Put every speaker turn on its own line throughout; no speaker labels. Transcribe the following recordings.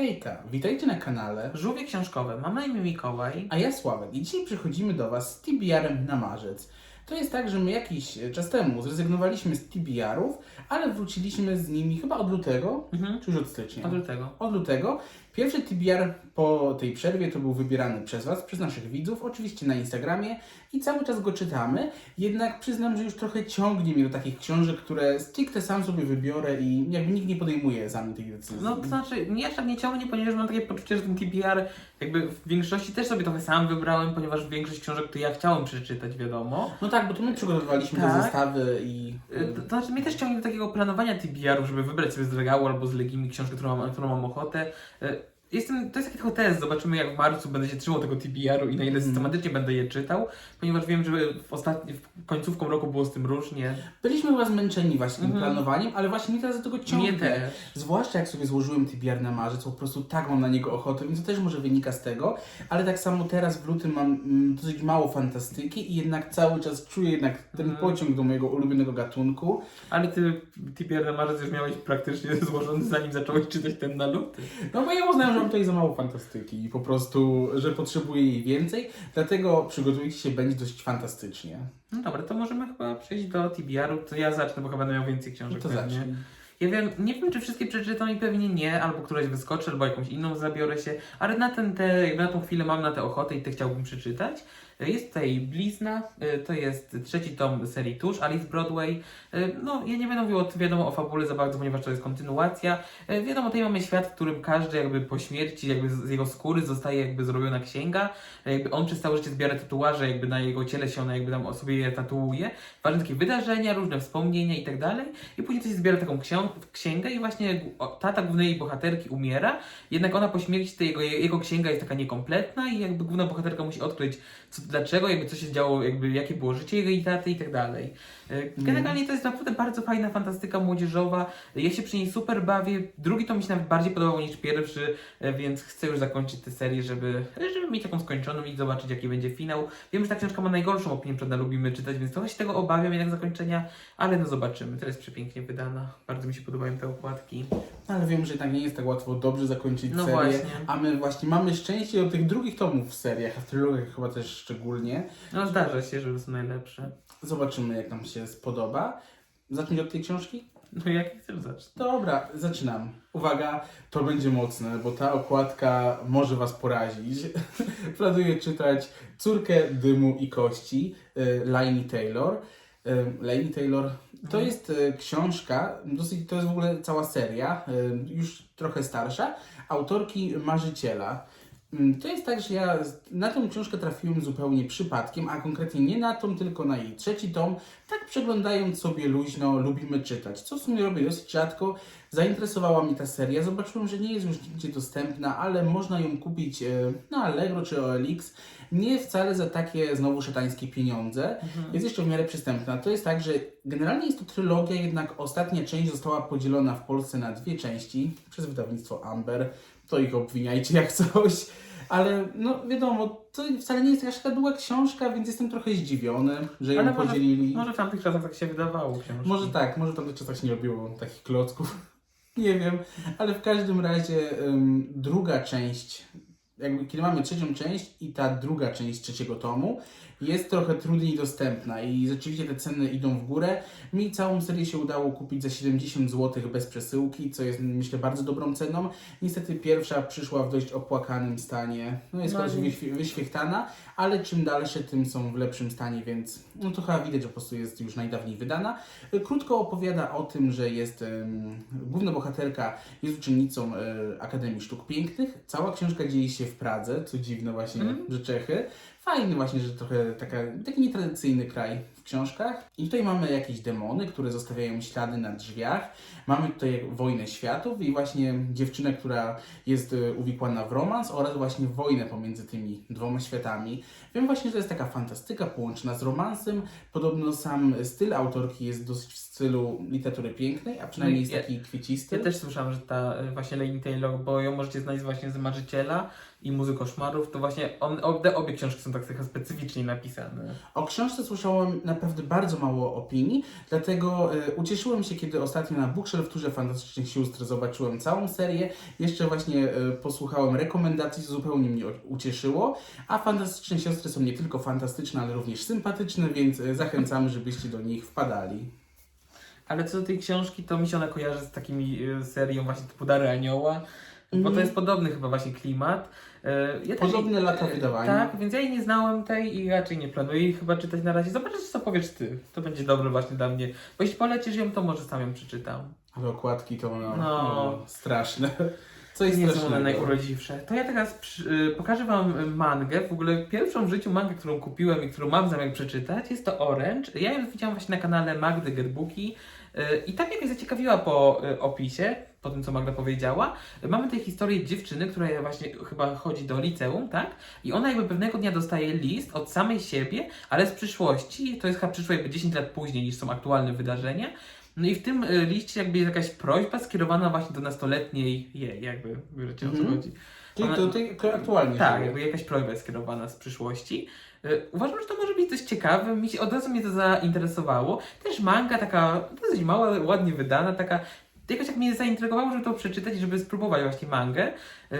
Hejka, witajcie na kanale,
Żółwie książkowe. Mam na imię Mikołaj.
a ja Sławek i dzisiaj przychodzimy do Was z TBR-em na marzec. To jest tak, że my jakiś czas temu zrezygnowaliśmy z TBR-ów, ale wróciliśmy z nimi chyba od lutego,
Mhm.
czy już od stycznia?
Od lutego.
Od lutego. Pierwszy TBR po tej przerwie to był wybierany przez Was, przez naszych widzów, oczywiście na Instagramie i cały czas go czytamy. Jednak przyznam, że już trochę ciągnie mnie do takich książek, które stricte sam sobie wybiorę i jakby nikt nie podejmuje za mnie tej decyzji.
No to znaczy, mnie tak nie ciągnie, ponieważ mam takie poczucie, że ten TBR jakby w większości też sobie trochę sam wybrałem, ponieważ większość książek, które ja chciałem przeczytać, wiadomo.
No tak, bo to my przygotowywaliśmy te
Tak.
zestawy i...
Y, To, to znaczy, mnie też ciągnie do takiego planowania TBR-ów, żeby wybrać sobie z regału albo z Legimi książkę, którą mam, którą mam ochotę. Jestem, to jest taki test, zobaczymy jak w marcu będę się trzymał tego TBR-u i na ile systematycznie będę je czytał, ponieważ wiem, że w ostatnim, w końcówką roku było z tym różnie.
Byliśmy chyba zmęczeni właśnie tym
Mhm.
planowaniem, ale właśnie mnie teraz do tego ciągnie.
Mnie też.
Zwłaszcza jak sobie złożyłem TBR na marzec, po prostu tak mam na niego ochotę, więc to też może wynika z tego, ale tak samo teraz w lutym mam mm, dosyć mało fantastyki i jednak cały czas czuję jednak ten
Mhm.
pociąg do mojego ulubionego gatunku.
Ale ty TBR na marzec już miałeś praktycznie złożony zanim zacząłeś czytać ten na luty.
No bo ja uznałem, że mam tutaj za mało fantastyki i po prostu, że potrzebuję jej więcej, dlatego przygotujcie się, będzie dość fantastycznie.
No dobra, to możemy chyba przejść do TBR-u. To ja zacznę, bo chyba będę miał więcej
No
książek
to
pewnie.
zacznij.
Ja wiem, nie wiem czy wszystkie przeczytam i pewnie nie, albo któraś wyskoczy, albo jakąś inną zabiorę się, ale na, ten, te, na tą chwilę mam na tę ochotę i te chciałbym przeczytać. Jest tutaj Blizna, y, to jest trzeci tom serii Tusz, Alice Broadway. Y, No, ja nie będę mówił o, wiadomo o fabule za bardzo, ponieważ to jest kontynuacja. Y, Wiadomo, tutaj mamy świat, w którym każdy jakby po śmierci, jakby z jego skóry zostaje jakby zrobiona księga. Jakby on przez całe życie zbiera tatuaże, jakby na jego ciele się ona jakby tam sobie je tatuuje. Ważne takie wydarzenia, różne wspomnienia i tak dalej. I później się zbiera taką księgę i właśnie tata głównej bohaterki umiera, jednak ona po śmierci, jego, jego księga jest taka niekompletna i jakby główna bohaterka musi odkryć co, dlaczego, jakby co się działo, jakby jakie było życie jego i taty i tak dalej. E, Generalnie to jest naprawdę bardzo fajna fantastyka młodzieżowa. Ja się przy niej super bawię. Drugi to mi się nawet bardziej podobał niż pierwszy, e, więc chcę już zakończyć tę serię, żeby, żeby mieć taką skończoną i zobaczyć jaki będzie finał. Wiem, że ta książka ma najgorszą opinię, prawda, lubimy czytać, więc trochę się tego obawiam jednak zakończenia, ale no zobaczymy. Teraz jest przepięknie wydana. Bardzo mi się podobają te okładki.
Ale wiem, że tak nie jest tak łatwo dobrze zakończyć
No
serię,
właśnie.
a my właśnie mamy szczęście do tych drugich tomów w seriach, a w trylogiach chyba też szczególnie.
No zdarza się, że są najlepsze.
Zobaczymy, jak nam się spodoba. Zacznij od tej książki?
No jak chcesz zacząć?
Dobra, zaczynam. Uwaga, to będzie mocne, bo ta okładka może Was porazić. Planuję czytać Córkę Dymu i Kości, y, Laini Taylor. Y, Laini Taylor to
Mhm.
jest y, książka, dosyć, to jest w ogóle cała seria, już trochę starsza, autorki Marzyciela. Mm, To jest tak, że ja na tę książkę trafiłem zupełnie przypadkiem, a konkretnie nie na tą, tylko na jej trzeci tom. Tak przeglądając sobie luźno, lubimy czytać, co w sumie robię dosyć rzadko. Zainteresowała mnie ta seria, zobaczyłem, że nie jest już nigdzie dostępna, ale można ją kupić e, na Allegro czy OLX. Nie wcale za takie znowu szatańskie pieniądze. Jest jeszcze w miarę przystępna. To jest tak, że generalnie jest to trylogia, jednak ostatnia część została podzielona w Polsce na dwie części przez wydawnictwo Amber. To ich obwiniajcie jak coś. Ale no wiadomo, to wcale nie jest jakaś taka długa książka, więc jestem trochę zdziwiony, że ją
Ale może-
podzielili.
Może w tamtych czasach tak się wydawało książki.
Może tak, może tam czasach się nie robiło takich klocków. nie wiem, ale w każdym razie ym, druga część, jakby kiedy mamy trzecią część i ta druga część trzeciego tomu jest trochę trudniej dostępna i rzeczywiście te ceny idą w górę. Mi całą serię się udało kupić za 70 zł bez przesyłki, co jest myślę bardzo dobrą ceną. Niestety pierwsza przyszła w dość opłakanym stanie, no jest
No
wyświe- wyświechtana, ale czym dalsze, tym są w lepszym stanie, więc no to chyba widać, że po prostu jest już najdawniej wydana. Krótko opowiada o tym, że jest em, główna bohaterka jest uczennicą e, Akademii Sztuk Pięknych. Cała książka dzieje się w Pradze, co dziwne właśnie,
Mhm.
że Czechy. Fajny właśnie, że trochę taka, taki nietradycyjny kraj w książkach. I tutaj mamy jakieś demony, które zostawiają ślady na drzwiach. Mamy tutaj wojnę światów i właśnie dziewczynę, która jest e, uwikłana w romans oraz właśnie wojnę pomiędzy tymi dwoma światami. Wiem właśnie, że to jest taka fantastyka połączona z romansem. Podobno sam styl autorki jest dosyć w stylu literatury pięknej, a przynajmniej jest taki kwiecisty.
Ja też słyszałam, że ta y, właśnie Lady Taylor, bo ją możecie znaleźć właśnie z Marzyciela i Muzy Koszmarów, to właśnie on, obie, obie książki są tak trochę specyficznie napisane.
O książce słyszałem naprawdę bardzo mało opinii, dlatego e, ucieszyłem się, kiedy ostatnio na Bookshelf Turze Fantastycznych Sióstr zobaczyłem całą serię. Jeszcze właśnie e, posłuchałem rekomendacji, co zupełnie mnie ucieszyło. A Fantastyczne Siostry są nie tylko fantastyczne, ale również sympatyczne, więc e, zachęcamy, żebyście do nich wpadali.
Ale co do tej książki, to mi się ona kojarzy z takimi serią właśnie typu Dary Anioła, bo
Mhm.
to jest podobny chyba właśnie klimat. Y, Ja
Podobne
jej-
lata wydawania.
Tak, więc ja jej nie znałem tej i raczej nie planuję jej chyba czytać na razie. Zobaczysz, co powiesz ty. To będzie dobre właśnie dla mnie. Bo jeśli polecisz ją, to może sam ją przeczytam.
Ale okładki to no,
No.
straszne. Co jest
nie są one
strasznego.
najurodziwsze. To ja teraz przy, y, pokażę Wam mangę. W ogóle pierwszą w życiu mangę, którą kupiłem i którą mam zamiar przeczytać, jest to Orange. Ja ją widziałam właśnie na kanale Magdy Getbooki y, i tak mnie zaciekawiła po opisie, po tym co Magda powiedziała. Mamy tutaj historię dziewczyny, która właśnie chyba chodzi do liceum, tak? I ona jakby pewnego dnia dostaje list od samej siebie, ale z przyszłości. To jest chyba przyszło jakby 10 lat później niż są aktualne wydarzenia. No i w tym y, liście jakby jest jakaś prośba skierowana właśnie do nastoletniej jej, jakby wiecie o co
Mhm.
chodzi.
Czyli to, to aktualnie.
Tak, jakby jakaś prośba jest skierowana z przyszłości. Y, Uważam, że to może być coś ciekawe. Mi się, od razu mnie to zainteresowało. Też manga taka dosyć mała, ładnie wydana, taka jakoś tak mnie zaintrygowało, żeby to przeczytać żeby spróbować właśnie mangę. Y,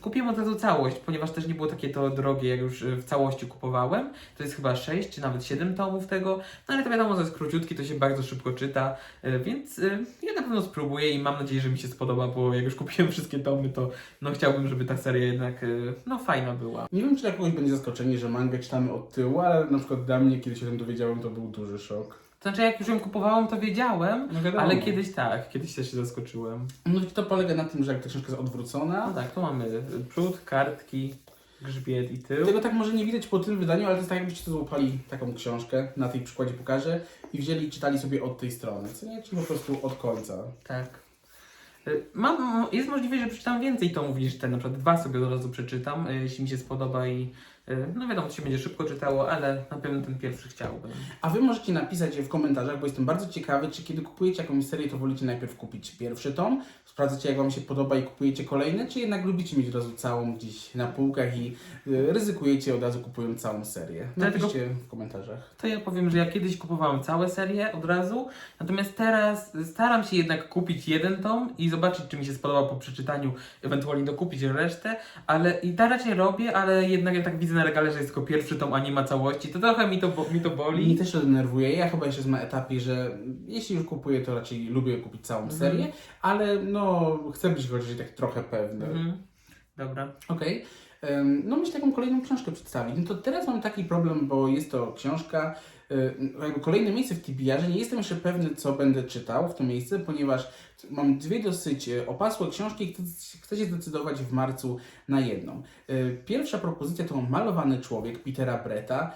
Kupiłem od razu całość, ponieważ też nie było takie to drogie, jak już y, w całości kupowałem. To jest chyba 6 czy nawet 7 tomów tego. No ale to wiadomo, że jest króciutki, to się bardzo szybko czyta, y, więc ja na pewno spróbuję i mam nadzieję, że mi się spodoba, bo jak już kupiłem wszystkie tomy, to no chciałbym, żeby ta seria jednak no fajna była.
Nie wiem, czy dla kogoś będzie zaskoczenie, że mangę czytamy od tyłu, ale na przykład dla mnie, kiedy się o tym dowiedziałem, to był duży szok.
To znaczy, jak już ją kupowałam, to wiedziałem,
No wiadomo.
ale kiedyś tak, kiedyś też się zaskoczyłem.
No i to polega na tym, że jak ta książka jest odwrócona,
No tak, tu mamy przód, kartki, grzbiet i tył.
tego tak może nie widać po tym wydaniu, ale to jest tak, jakbyście to złapali taką książkę, na tej przykładzie pokażę, i wzięli i czytali sobie od tej strony, co nie? Czyli po prostu od końca.
Tak. Y, Mam, jest możliwe, że przeczytam więcej tomów niż ten, na przykład dwa sobie od razu przeczytam, y, jeśli mi się spodoba i no wiadomo, to się będzie szybko czytało, ale na pewno ten pierwszy chciałbym.
A Wy możecie napisać w komentarzach, bo jestem bardzo ciekawy, czy kiedy kupujecie jakąś serię, to wolicie najpierw kupić pierwszy tom, sprawdzacie jak Wam się podoba i kupujecie kolejny, czy jednak lubicie mieć od razu całą gdzieś na półkach i y, ryzykujecie od razu kupując całą serię.
Dlatego-
Napiszcie w komentarzach.
To ja powiem, że ja kiedyś kupowałem całe serie od razu, natomiast teraz staram się jednak kupić jeden tom i zobaczyć, czy mi się spodoba po przeczytaniu, ewentualnie dokupić resztę, ale i tak raczej robię, ale jednak jak tak widzę na regale, że jest tylko pierwszy tom, a nie ma całości, to trochę mi to, bo, mi to
Mnie
boli.
też to denerwuje. Ja chyba jeszcze jestem na etapie, że jeśli już kupuję, to raczej lubię kupić całą
Mhm.
serię, ale no chcę być chociaż tak trochę pewny.
Mhm. Dobra.
Okej. Em, No myślę taką kolejną książkę przedstawić. No to teraz mam taki problem, bo jest to książka, kolejne miejsce w TBR-ze. Nie jestem jeszcze pewny, co będę czytał w to miejsce, ponieważ mam dwie dosyć y, opasłe książki i chcę, się zdecydować w marcu na jedną. Y, Pierwsza propozycja to Malowany Człowiek Petera Bretta.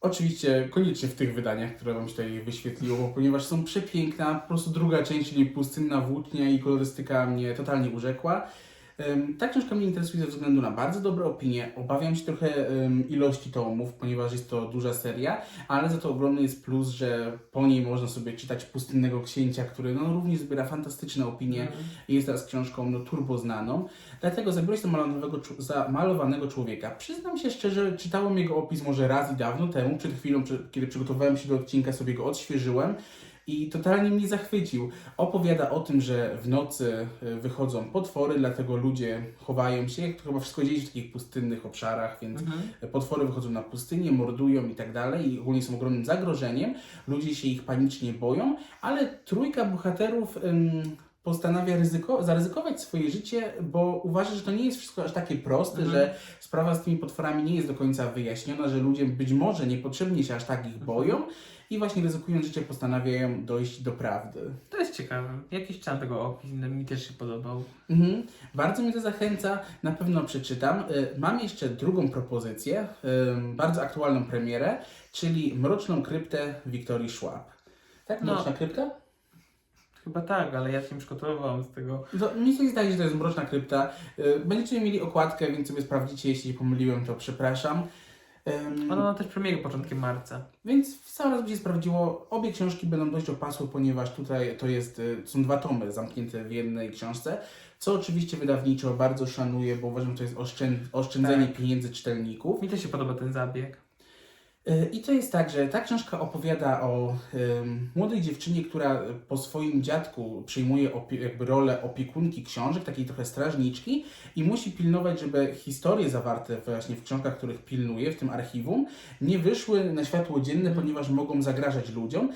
Oczywiście koniecznie w tych wydaniach, które Wam się tutaj wyświetliło, ponieważ są przepiękna. Po prostu druga część, czyli pustynna włócznia i kolorystyka mnie totalnie urzekła. Ta książka mnie interesuje ze względu na bardzo dobre opinie. Obawiam się trochę ilości tomów, ponieważ jest to duża seria, ale za to ogromny jest plus, że po niej można sobie czytać Pustynnego Księcia, który no, również zbiera fantastyczne opinie
Mhm.
i jest teraz książką no, turbo znaną. Dlatego zabiorę się do malowanego, człowieka. Przyznam się szczerze, czytałem jego opis może raz i dawno temu, przed chwilą, kiedy przygotowałem się do odcinka, sobie go odświeżyłem. I totalnie mnie zachwycił. Opowiada o tym, że w nocy y, wychodzą potwory, dlatego ludzie chowają się. To chyba wszystko dzieje się w takich pustynnych obszarach, więc
Mhm.
Potwory wychodzą na pustynię, mordują i tak dalej i ogólnie są ogromnym zagrożeniem. Ludzie się ich panicznie boją, ale trójka bohaterów ym, postanawia ryzyko, zaryzykować swoje życie, bo uważa, że to nie jest wszystko aż takie proste,
Mhm.
że sprawa z tymi potworami nie jest do końca wyjaśniona, że ludzie być może niepotrzebnie się aż tak ich boją i właśnie ryzykując życie postanawiają dojść do prawdy.
To jest ciekawe. Jakiś czas tego opis, mi też się podobał.
Mhm. Bardzo mnie to zachęca, na pewno przeczytam. Y, Mam jeszcze drugą propozycję, bardzo aktualną premierę, czyli Mroczną kryptę Wiktorii Schwab. Tak,
No.
Mroczna krypta?
Chyba tak, ale ja się przygotowywałam z tego.
To, mi się zdaje, że to jest Mroczna krypta. Y, Będziecie mieli okładkę, więc sobie sprawdzicie, jeśli pomyliłem, to przepraszam.
Ona ma też premierę początkiem marca.
Więc w sam raz by się sprawdziło, obie książki będą dość opasłe, ponieważ tutaj to jest, y, są dwa tomy zamknięte w jednej książce, co oczywiście wydawniczo bardzo szanuję, bo uważam, że to jest oszczęd, oszczędzenie
Tak.
pieniędzy czytelników.
Mi też się podoba ten zabieg.
Y, I to jest tak, że ta książka opowiada o ym, młodej dziewczynie, która po swoim dziadku przyjmuje jakby rolę opiekunki książek, takiej trochę strażniczki i musi pilnować, żeby historie zawarte właśnie w książkach, których pilnuje, w tym archiwum, nie wyszły na światło dzienne, ponieważ mogą zagrażać ludziom.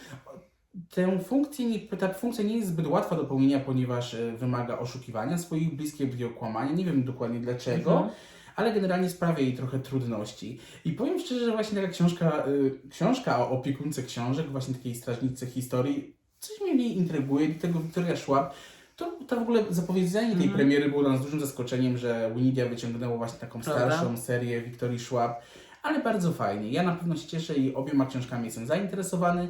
Tę funkcję ta funkcja nie jest zbyt łatwa do pełnienia, ponieważ e, wymaga oszukiwania swoich bliskich, będzie okłamania. Nie wiem dokładnie dlaczego,
Mhm.
Ale generalnie sprawia jej trochę trudności. I powiem szczerze, że właśnie taka książka, y, książka o opiekunce książek, właśnie takiej strażnicy historii, coś mnie w niej intryguje. Do tego Wiktoria Szłap, to, to w ogóle zapowiedzenie tej
Mhm.
premiery było dla nas dużym zaskoczeniem, że Winidia wyciągnęło właśnie taką starszą serię Wiktorii Szłap, ale bardzo fajnie. Ja na pewno się cieszę i obiema książkami jestem zainteresowany.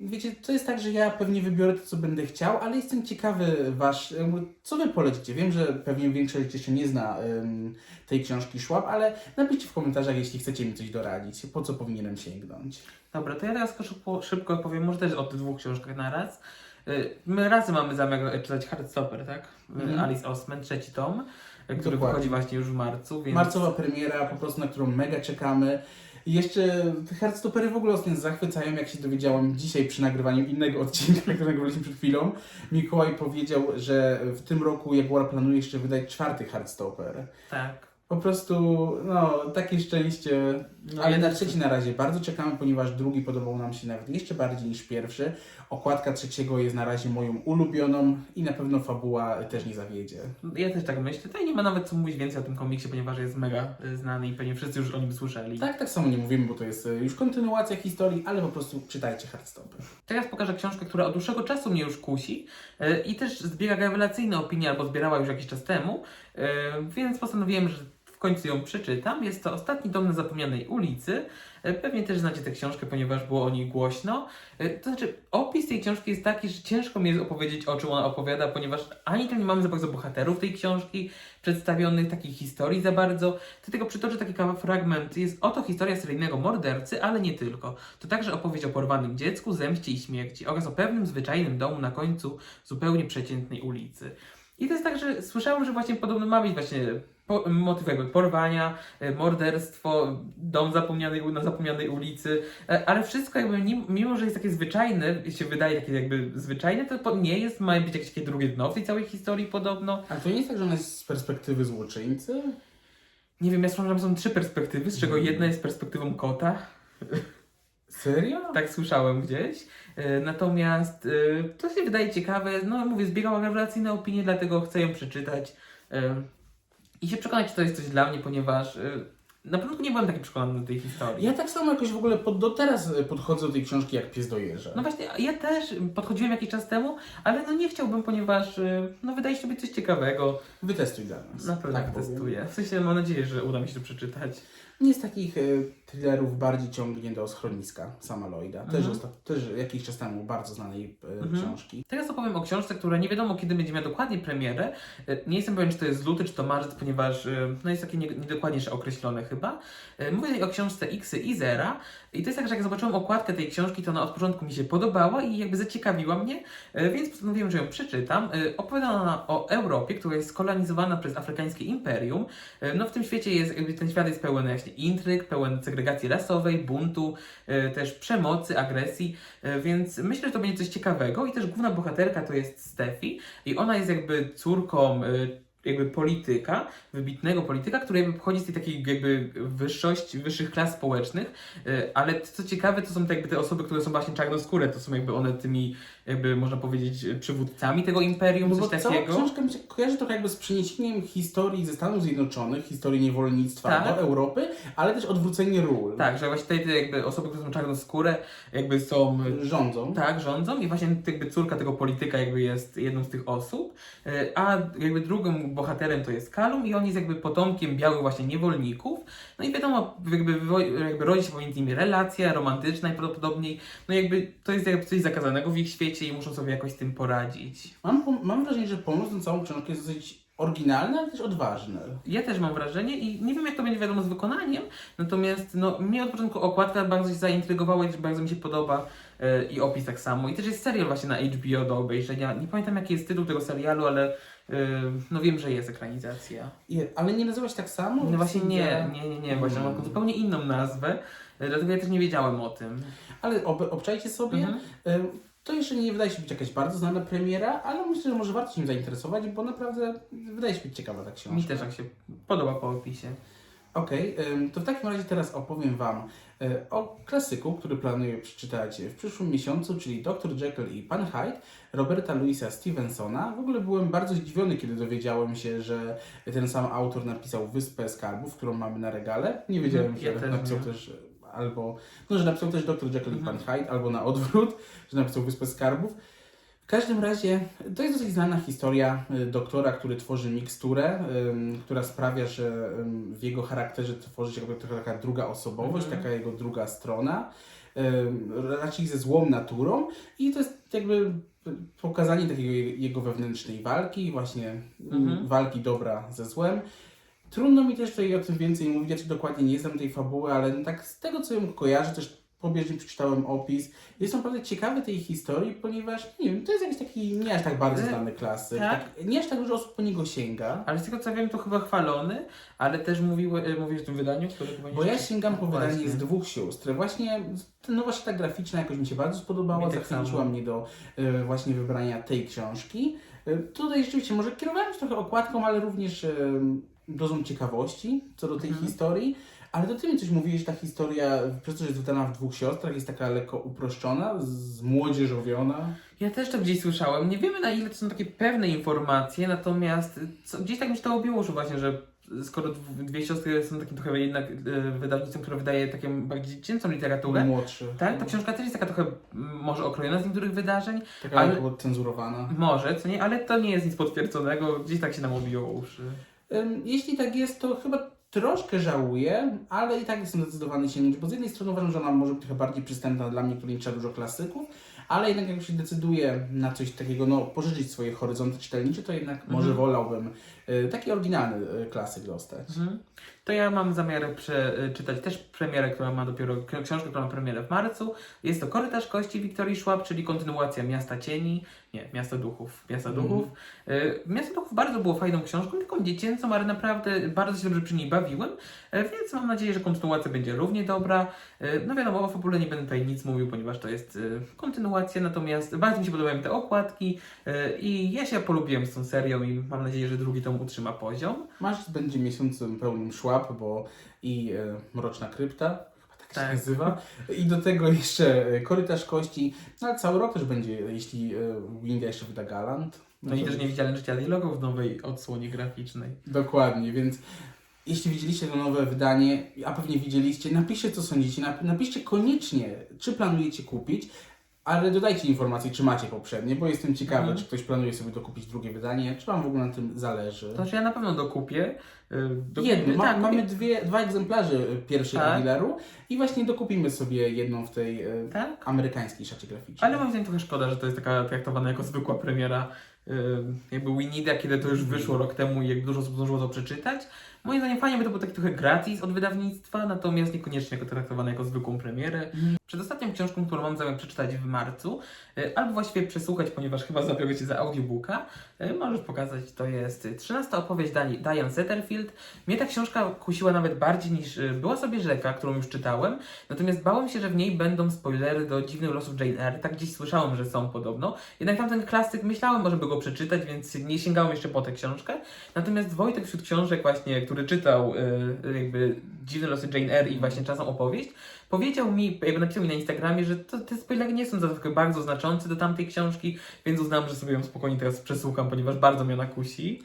Wiecie, to jest tak, że ja pewnie wybiorę to, co będę chciał, ale jestem ciekawy wasz, jakby, co wy polecicie. Wiem, że pewnie większość jeszcze nie zna ym, tej książki Szłap, ale napiszcie w komentarzach, jeśli chcecie mi coś doradzić, po co powinienem sięgnąć.
Dobra, to ja teraz szybko, szybko powiem, może też o tych dwóch książkach na raz. Y, My razem mamy zamiar e, czytać Heartstopper, tak?
Mhm.
Alice Osman, trzeci tom, który
Dokładnie.
wychodzi właśnie już w marcu, więc...
Marcowa premiera, po prostu na którą mega czekamy. Jeszcze te Heartstoppery w ogóle ostatnio zachwycają, jak się dowiedziałam dzisiaj przy nagrywaniu innego odcinka, który nagrywaliśmy przed chwilą. Mikołaj powiedział, że w tym roku Jaguar planuje jeszcze wydać czwarty Heartstopper.
Tak.
Po prostu, no, takie szczęście.
No,
Ale na trzeci na razie bardzo czekamy, ponieważ drugi podobał nam się nawet jeszcze bardziej niż pierwszy. Okładka trzeciego jest na razie moją ulubioną i na pewno fabuła też nie zawiedzie.
Ja też tak myślę. Tutaj nie ma nawet co mówić więcej o tym komiksie, ponieważ jest mega znany i pewnie wszyscy już o nim słyszeli.
Tak, tak samo nie mówimy, bo to jest e, już kontynuacja historii, ale po prostu czytajcie Heartstopper.
Teraz pokażę książkę, która od dłuższego czasu mnie już kusi y, i też zbiera rewelacyjne opinie, albo zbierała już jakiś czas temu, y, więc postanowiłem, że w końcu ją przeczytam. Jest to Ostatni dom na zapomnianej ulicy. Y, Pewnie też znacie tę książkę, ponieważ było o niej głośno. Y, To znaczy, opis tej książki jest taki, że ciężko mi jest opowiedzieć, o czym ona opowiada, ponieważ ani tam nie mamy za bardzo bohaterów tej książki przedstawionych, takich historii za bardzo. Dlatego przytoczę taki fragment. Jest oto historia seryjnego mordercy, ale nie tylko. To także opowieść o porwanym dziecku, zemście i śmierci oraz o pewnym zwyczajnym domu na końcu zupełnie przeciętnej ulicy. I to jest tak, że słyszałem, że właśnie podobno ma być właśnie po, motyw jakby porwania, e, morderstwo, dom zapomnianej, na zapomnianej ulicy, e, ale wszystko jakby, mimo że jest takie zwyczajne, się wydaje takie jakby zwyczajne, to nie jest, ma być jakieś takie drugie dno w tej całej historii podobno.
A to nie jest tak, że ona jest z perspektywy złoczyńcy?
Nie wiem, ja słyszałem, że są trzy perspektywy, z czego
Mhm.
jedna jest perspektywą kota,
Serio?
tak słyszałem gdzieś. E, Natomiast to się wydaje ciekawe. No mówię, zbiegała rewelacyjne opinie, dlatego chcę ją przeczytać. I się przekonać, czy to jest coś dla mnie, ponieważ e, na początku nie byłem taki przekonany do tej historii.
Ja tak samo jakoś w ogóle pod, do teraz e, podchodzę do tej książki jak pies do jeża.
No właśnie, ja też podchodziłem jakiś czas temu, ale no nie chciałbym, ponieważ e, no wydaje się być coś ciekawego.
Wytestuj dla nas.
Na pewno
tak powiem.
testuję. W sensie mam nadzieję, że uda mi się to przeczytać.
Mnie z takich e, thrillerów bardziej ciągnie do Schroniska sama Lloyda. Też,
Mhm.
osta- też jakiś czas temu bardzo znanej e,
Mhm.
książki.
Teraz opowiem o książce, która nie wiadomo kiedy będzie miała dokładnie premierę. E, Nie jestem pewien, czy to jest luty, czy to marzec, ponieważ e, no jest takie nie- niedokładnie jeszcze określone chyba. E, Mówię tutaj o książce X i Zera. I to jest tak, że jak zobaczyłem okładkę tej książki, to ona od początku mi się podobała i jakby zaciekawiła mnie, e, więc postanowiłem, że ją przeczytam. E, Opowiada ona o Europie, która jest skolonizowana przez afrykańskie imperium. E, No w tym świecie jest, ten świat jest pełen właśnie intryg, pełen segregacji rasowej, buntu, też przemocy, agresji, więc myślę, że to będzie coś ciekawego i też główna bohaterka to jest Steffi i ona jest jakby córką jakby polityka, wybitnego polityka, który jakby pochodzi z tej takiej jakby wyższość, wyższych klas społecznych, e, ale co ciekawe to są te, jakby te osoby, które są właśnie czarnoskóre, to są jakby one tymi jakby można powiedzieć przywódcami tego imperium,
No bo
coś
cała
takiego.
książka mi się kojarzy trochę jakby z przeniesieniem historii ze Stanów Zjednoczonych, historii niewolnictwa
Tak.
do Europy, ale też odwrócenie ról.
Tak, że właśnie tutaj te jakby osoby, które są czarnoskóre, jakby są
Rządzą.
Tak, rządzą i właśnie jakby córka tego polityka jakby jest jedną z tych osób, e, a jakby drugim bohaterem to jest Kalum i on jest jakby potomkiem białych właśnie niewolników. No i wiadomo, jakby, jakby rodzi się pomiędzy nimi relacja romantyczna najprawdopodobniej. No jakby to jest jakby coś zakazanego w ich świecie i muszą sobie jakoś z tym poradzić.
Mam, pom- mam wrażenie, że pomysł na całą książkę jest dosyć oryginalny, ale też odważny.
Ja też mam wrażenie i nie wiem jak to będzie wiadomo z wykonaniem, natomiast no, mnie od początku okładka bardzo się zaintrygowała i bardzo mi się podoba e, i opis tak samo. I też jest serial właśnie na HBO do obejrzenia. Nie pamiętam jaki jest tytuł tego serialu, ale no wiem, że jest ekranizacja.
I- Ale nie nazywa się tak samo?
No właśnie nie, nie, nie, nie, właśnie
Mm.
ma zupełnie inną nazwę, y, dlatego ja też nie wiedziałem o tym.
Ale ob, obczajcie sobie.
Mhm.
To jeszcze nie wydaje się być jakaś bardzo znana premiera, ale myślę, że może warto się nim zainteresować, bo naprawdę wydaje się być ciekawa ta książka.
Mi też tak się podoba po opisie.
Okej, ym, to w takim razie teraz opowiem Wam y, o klasyku, który planuję przeczytać w przyszłym miesiącu, czyli Dr. Jekyll i Pan Hyde Roberta Louisa Stevensona. W ogóle byłem bardzo zdziwiony, kiedy dowiedziałem się, że ten sam autor napisał Wyspę Skarbów, którą mamy na regale. Nie wiedziałem,
Mhm, ja
że
też
napisał
nie.
też e, albo, no, że napisał też Dr. Jekyll i Pan. Hyde, albo na odwrót, że napisał Wyspę Skarbów. W każdym razie to jest dosyć znana historia y, doktora, który tworzy miksturę, ym, która sprawia, że ym, w jego charakterze tworzy się jakby trochę taka druga osobowość,
Mhm.
taka jego druga strona, ym, raczej ze złą naturą i to jest jakby pokazanie takiego je- jego wewnętrznej walki, właśnie
Mhm.
walki dobra ze złem. Trudno mi też tutaj o tym więcej mówić, ja dokładnie nie znam tej fabuły, ale tak z tego co ją kojarzę, też pobieżnie przeczytałem opis. Jestem naprawdę ciekawy tej historii, ponieważ nie wiem, to jest jakiś taki nie aż tak bardzo
E,
znany klasyk.
tak?
Tak, nie aż tak dużo osób po niego sięga.
Ale z tego co wiem, to chyba chwalony, ale też mówiły, y, mówisz o tym wydaniu, które chyba nie
Bo ja sięgam po
Właśnie.
wydanie z dwóch sióstr. Właśnie ta nowa szata graficzna jakoś mi się bardzo spodobała,
Mi tak
zachęciła
samo.
mnie do e, właśnie wybrania tej książki. E, tutaj rzeczywiście może kierowałem się trochę okładką, ale również e, dozą ciekawości co do tej
Mhm.
historii. Ale to ty mi coś mówiłeś, ta historia, przez to, że jest wydana w dwóch siostrach, jest taka lekko uproszczona, zmłodzieżowiona.
Ja też to gdzieś słyszałem. Nie wiemy na ile to są takie pewne informacje, natomiast co, gdzieś tak mi się to obiło, że właśnie, że skoro dw- dwie siostry są takim trochę jednak e, wydawnictwem, które wydaje taką bardziej dziecięcą literaturę,
Młodszy.
tak, to książka też jest taka trochę mm, może okrojona z niektórych wydarzeń,
Taka
ale-
lekko cenzurowana.
może, co nie, ale to nie jest nic potwierdzonego, gdzieś tak się nam obiło uszy.
Jeśli tak jest, to chyba troszkę żałuję, ale i tak jestem zdecydowany sięgnąć, bo z jednej strony uważam, że ona może być trochę bardziej przystępna dla mnie, który nie czyta dużo klasyków, ale jednak jak się decyduję na coś takiego, no pożyczyć swoje horyzonty czytelnicze, to jednak
Mhm.
może wolałbym y, taki oryginalny y, klasyk dostać.
Mhm. To ja mam zamiar przeczytać też premierę, która ma dopiero książkę, która ma premierę w marcu. Jest to Korytarz Kości Wiktorii Szłap, czyli kontynuacja Miasta Cieni. Nie, Miasta Duchów. Miasta
Mhm.
Duchów. Y, Miasto Duchów bardzo było fajną książką, taką dziecięcą, ale naprawdę bardzo się dobrze przy niej bawiłem, y, więc mam nadzieję, że kontynuacja będzie równie dobra. Y, No wiadomo, o fabule nie będę tutaj nic mówił, ponieważ to jest kontynuacja, natomiast bardzo mi się podobają te okładki i ja się polubiłem z tą serią i mam nadzieję, że drugi tom utrzyma poziom.
Marzec będzie miesiącem pełnym szłap, bo i Mroczna Krypta, tak,
Tak.
się nazywa, i do tego jeszcze e, Korytarz Kości, no ale cały rok też będzie, jeśli e, Windia jeszcze wyda Galant.
No i też niewidzialne życia dialogów w nowej odsłonie graficznej.
Dokładnie, więc jeśli widzieliście to nowe wydanie, a pewnie widzieliście, napiszcie co sądzicie, Nap- napiszcie koniecznie, czy planujecie kupić, ale dodajcie informacji, czy macie poprzednie, bo jestem ciekawy,
Mhm.
czy ktoś planuje sobie dokupić drugie wydanie, czy Wam w ogóle na tym zależy.
Znaczy ja na pewno dokupię. y, dokupię
Jedno, ma,
tak,
mamy dwie, dwa egzemplarze pierwszej
Tak.
Aguilaru i właśnie dokupimy sobie jedną w tej y,
Tak?
amerykańskiej szacie graficznej.
Ale moim zdaniem trochę szkoda, że to jest taka traktowana jako zwykła premiera y, jakby Winida, kiedy to już wyszło rok temu i jak dużo osób zdążyło to przeczytać. Moim zdaniem fajnie by to był taki trochę gratis od wydawnictwa, natomiast niekoniecznie jako traktowane jako zwykłą premierę.
Mhm.
Przedostatnią książką, którą mam zamiar przeczytać w marcu, y, albo właściwie przesłuchać, ponieważ chyba zabiorę się za audiobooka, y, możesz pokazać, to jest 13 opowieść Diane Setterfield. Mnie ta książka kusiła nawet bardziej niż y, Była sobie rzeka, którą już czytałem, natomiast bałem się, że w niej będą spoilery do Dziwnych losów Jane Eyre, tak gdzieś słyszałem, że są podobno. Jednak tamten klasyk myślałem, żeby go przeczytać, więc nie sięgałem jeszcze po tę książkę. Natomiast Wojtek wśród książek właśnie, który czytał y, jakby Dziwne losy Jane Eyre i właśnie czasem opowieść, powiedział mi, jakby napisał mi na Instagramie, że to, te spoilery nie są za bardzo znaczące do tamtej książki, więc uznałem, że sobie ją spokojnie teraz przesłucham, ponieważ bardzo mnie ona kusi.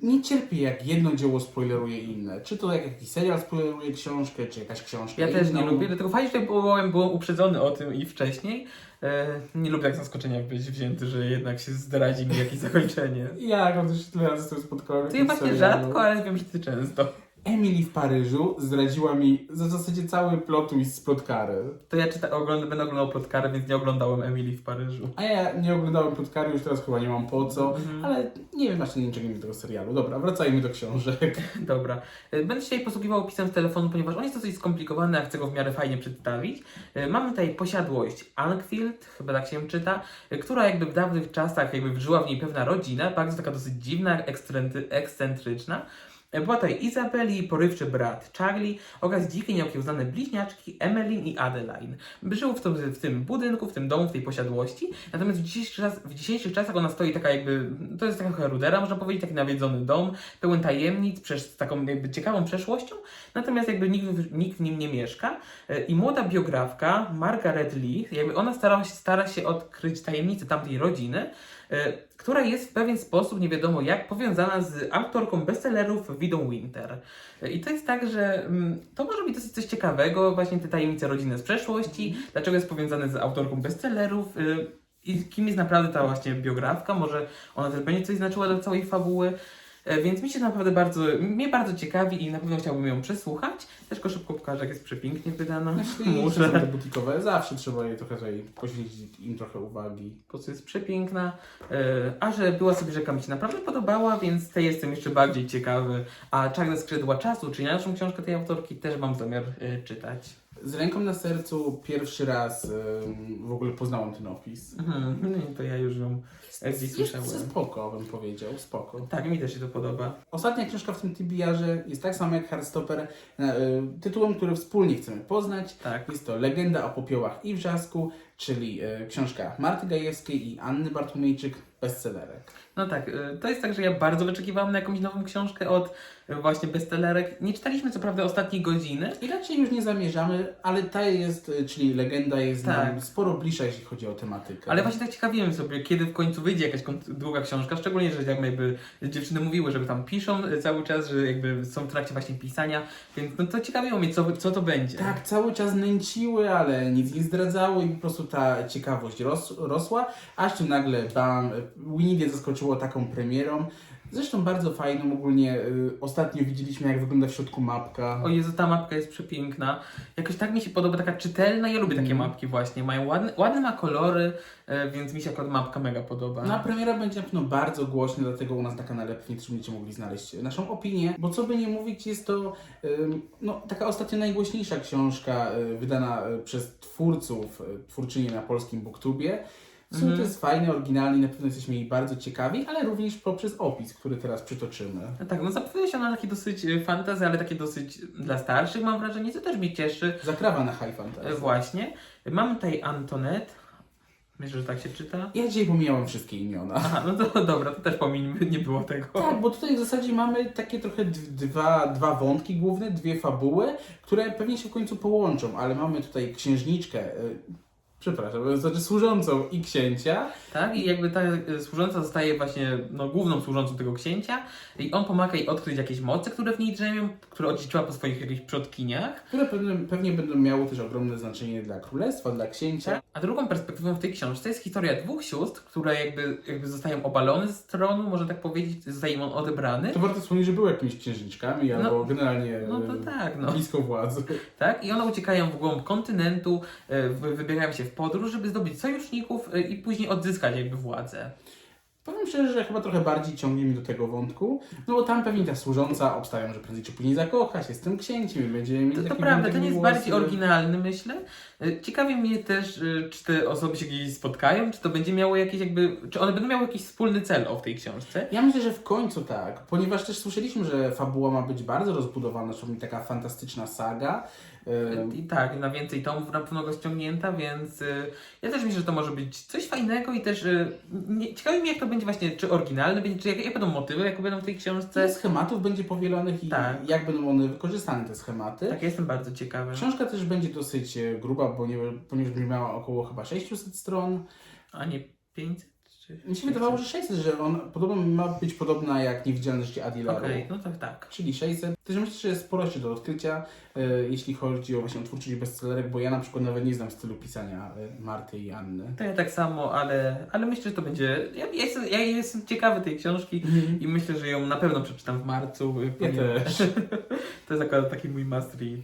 Nie cierpię, jak jedno dzieło spoileruje inne. Czy to jak jakiś serial spoileruje książkę, czy jakaś książka
Ja też nie lubię, dlatego fajnie, że byłem, byłem uprzedzony o tym i wcześniej. E, nie lubię jak zaskoczenia być wzięty, że jednak się zdradzi mi jakieś zakończenie.
Jak on też tyle razy z tym spotkałem.
To ja właśnie
serialu.
rzadko, ale wiem, że ty często.
Emily w Paryżu zdradziła mi w zasadzie cały plot twist z plotkary.
To ja czyta, ogląd, będę oglądał plotkarę, więc nie oglądałem Emily w Paryżu.
A ja nie oglądałem plotkary, już teraz chyba nie mam po co,
Mhm.
ale nie wiem właśnie niczego nie tego serialu. Dobra, wracajmy do książek.
Dobra. E, Będę się dzisiaj posługiwał opisem z telefonu, ponieważ on jest dosyć skomplikowany, a chcę go w miarę fajnie przedstawić. E, Mamy tutaj posiadłość Ankfield, chyba tak się czyta, e, która jakby w dawnych czasach jakby żyła w niej pewna rodzina, bardzo taka dosyć dziwna, ekscentryczna. Była tutaj Izabeli porywczy brat Charlie oraz dzikie, nieokiełznane bliźniaczki Emmeline i Adeline. Żył w, to, w tym budynku, w tym domu, w tej posiadłości, natomiast w dzisiejszych, czas, w dzisiejszych czasach ona stoi taka jakby, to jest taka herudera, można powiedzieć, taki nawiedzony dom, pełen tajemnic, przesz, z taką jakby ciekawą przeszłością, natomiast jakby nikt, nikt w nim nie mieszka. E, I młoda biografka, Margaret Lee, jakby ona stara się, stara się odkryć tajemnicę tamtej rodziny, która jest w pewien sposób, nie wiadomo jak, powiązana z autorką bestsellerów Widą Winter. E, I to jest tak, że mm, to może być dosyć coś ciekawego, właśnie te tajemnice rodziny z przeszłości, dlaczego jest powiązane z autorką bestsellerów, y, i kim jest naprawdę ta właśnie biografka, może ona też będzie coś znaczyła dla całej fabuły. E, Więc mi się naprawdę bardzo, mnie bardzo ciekawi i na pewno chciałbym ją przesłuchać. Też go szybko pokażę, jak jest przepięknie wydana.
Są
Muszę.
te butikowe, zawsze trzeba je trochę tutaj poświęcić im trochę uwagi.
Po prostu jest przepiękna. E, A że była sobie rzeka mi się naprawdę podobała, więc tej jestem jeszcze bardziej ciekawy. A Czarne skrzydła czasu, czyli naszą książkę tej autorki, też mam zamiar e, czytać.
Z ręką na sercu pierwszy raz ym, w ogóle poznałem ten opis.
Mhm, no to ja już ją gdzieś słyszałem.
spoko, bym powiedział, spoko.
Tak, mi też się to podoba.
Ostatnia książka w tym TBR-ze jest tak sama jak Hardstopper, e, tytułem, który wspólnie chcemy poznać.
Tak.
Jest to Legenda o popiołach i wrzasku, czyli e, książka Marty Gajewskiej i Anny Bartłomiejczyk, bestsellerek.
No tak, y, to jest tak, że ja bardzo wyczekiwałam na jakąś nową książkę od y, właśnie bestsellerek. Nie czytaliśmy co prawda ostatniej godziny.
I raczej już nie zamierzamy, ale ta jest, e, czyli Legenda jest
Tak.
nam sporo bliższa, jeśli chodzi o tematykę.
Ale właśnie tak ciekawiłem sobie, kiedy w końcu wyjdzie jakaś długa książka, szczególnie, że jakby dziewczyny mówiły, żeby tam piszą y, cały czas, że jakby są w trakcie właśnie pisania, więc no to ciekawiło mnie, co, co to będzie.
Tak, cały czas nęciły, ale nic nie zdradzały i po prostu ta ciekawość ros, rosła, aż tu nagle bam, Winnie zaskoczyło taką premierą. Zresztą bardzo fajną, ogólnie y, ostatnio widzieliśmy jak wygląda w środku mapka.
O Jezu, ta mapka jest przepiękna. Jakoś tak mi się podoba, taka czytelna. Ja lubię takie
Mhm.
mapki właśnie. Mają ładne, ładne ma kolory, y, więc mi się akurat mapka mega podoba.
No a premiera będzie na pewno bardzo głośna, dlatego u nas na kanale pewnie też będziecie mogli znaleźć naszą opinię, bo co by nie mówić, jest to ym, no, taka ostatnio najgłośniejsza książka y, wydana y, przez twórców, y, twórczynię na polskim booktubie. W sumie
Mhm.
to jest fajne, oryginalne i na pewno jesteśmy jej bardzo ciekawi, ale również poprzez opis, który teraz przytoczymy.
No Tak, no zapowiada się ona taki dosyć fantasy, ale takie dosyć dla starszych mam wrażenie, co też mnie cieszy.
Zakrawa na high fantasy.
E, Właśnie. Mamy tutaj Antoinette. Myślę, że tak się czyta.
Ja dzisiaj pomijałem wszystkie imiona.
Aha, no to dobra, to też pomińmy, nie było tego.
Tak, bo tutaj w zasadzie mamy takie trochę d- dwa, dwa wątki główne, dwie fabuły, które pewnie się w końcu połączą, ale mamy tutaj księżniczkę, y, przepraszam, znaczy służącą i księcia.
Tak, i jakby ta y, służąca zostaje właśnie no, główną służącą tego księcia i on pomaga jej odkryć jakieś moce, które w niej drzemią, które odziedziczyła po swoich jakichś przodkiniach.
które pewnie, pewnie będą miały też ogromne znaczenie dla królestwa, dla księcia.
A drugą perspektywą w tej książce jest historia dwóch sióstr, które jakby, jakby zostają obalone z tronu, można tak powiedzieć, zostaje im on odebrany.
To warto wspomnieć, że były jakimiś księżniczkami albo generalnie
No to tak, no.
blisko władzy.
Tak? I one uciekają w głąb kontynentu, e, wy- wybierają się w podróż, żeby zdobyć sojuszników e, i później odzyskać jakby władzę.
Powiem szczerze, że chyba trochę bardziej ciągnie mi do tego wątku, no bo tam pewnie ta służąca obstawiam, że prędzej czy później zakocha się z tym księciem i będzie mieć
To, to prawda, ten jest bardziej oryginalny, myślę. E, Ciekawi mnie też, e, czy te osoby się gdzieś spotkają, czy to będzie miało jakieś jakby, czy one będą miały jakiś wspólny cel o w tej książce.
Ja myślę, że w końcu tak, ponieważ też słyszeliśmy, że fabuła ma być bardzo rozbudowana, że taka fantastyczna saga.
I tak, na więcej tomów na pewno go ściągnięta, więc y, ja też myślę, że to może być coś fajnego i też y, nie, ciekawi mnie jak to będzie właśnie, czy oryginalne będzie, czy jak, jak będą motywy, jak będą w tej książce.
Tyle schematów będzie powielonych i
Tak.
jak będą one wykorzystane, te schematy.
Tak, ja jestem bardzo ciekawy.
Książka też będzie dosyć e, gruba, ponieważ, ponieważ będzie miała około chyba 600 stron.
A nie 500?
Mi się wydawało, że 600, że on podobno ma być podobna jak Niewidzialne życie Adilaru.
Okej, no tak, tak.
Czyli 600. Też myślę, że jest sporo jeszcze do odkrycia, e, jeśli chodzi o właśnie o twórczość bestsellerek, bo ja na przykład nawet nie znam stylu pisania e, Marty i Anny.
To ja tak samo, ale, ale myślę, że to będzie. Ja, ja, jestem, ja jestem ciekawy tej książki i myślę, że ją na pewno przeczytam w marcu. y,
Ja
ponieważ
też.
to jest akurat taki mój must read.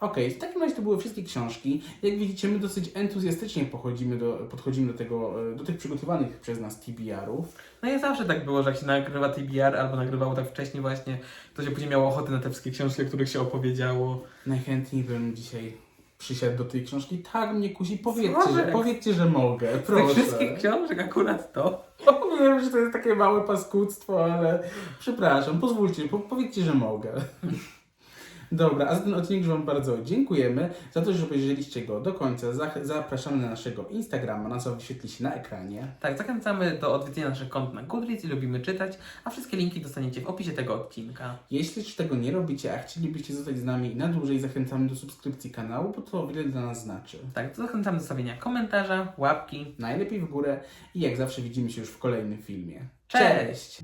Okej, w takim razie to były wszystkie książki. Jak widzicie, my dosyć entuzjastycznie podchodzimy do, podchodzimy do, tego, e, do tych przygotowanych przez nas TBR-ów.
No i zawsze tak było, że jak się nagrywa TBR albo nagrywało tak wcześniej właśnie, to się później miało ochotę na te wszystkie książki, o których się opowiedziało.
Najchętniej bym dzisiaj przysiadł do tej książki. Tak mnie kusi. Powiedzcie, że, powiedzcie, że mogę.
Z tych
Proszę.
wszystkich książek akurat to.
Wiem, że to jest takie małe paskudztwo, ale przepraszam, pozwólcie, po, powiedzcie, że mogę. Dobra, a za ten odcinek Wam bardzo dziękujemy za to, że obejrzeliście go do końca. Zapraszamy na naszego Instagrama, na co wyświetli się na ekranie.
Tak, zachęcamy do odwiedzenia naszych kont na Goodreads i lubimy czytać, a wszystkie linki dostaniecie w opisie tego odcinka.
Jeśli jeszcze tego nie robicie, a chcielibyście zostać z nami na dłużej, zachęcamy do subskrypcji kanału, bo to o wiele dla nas znaczy.
Tak, to zachęcamy do zostawienia komentarza, łapki.
Najlepiej w górę i jak zawsze widzimy się już w kolejnym filmie.
Cześć!
Cześć.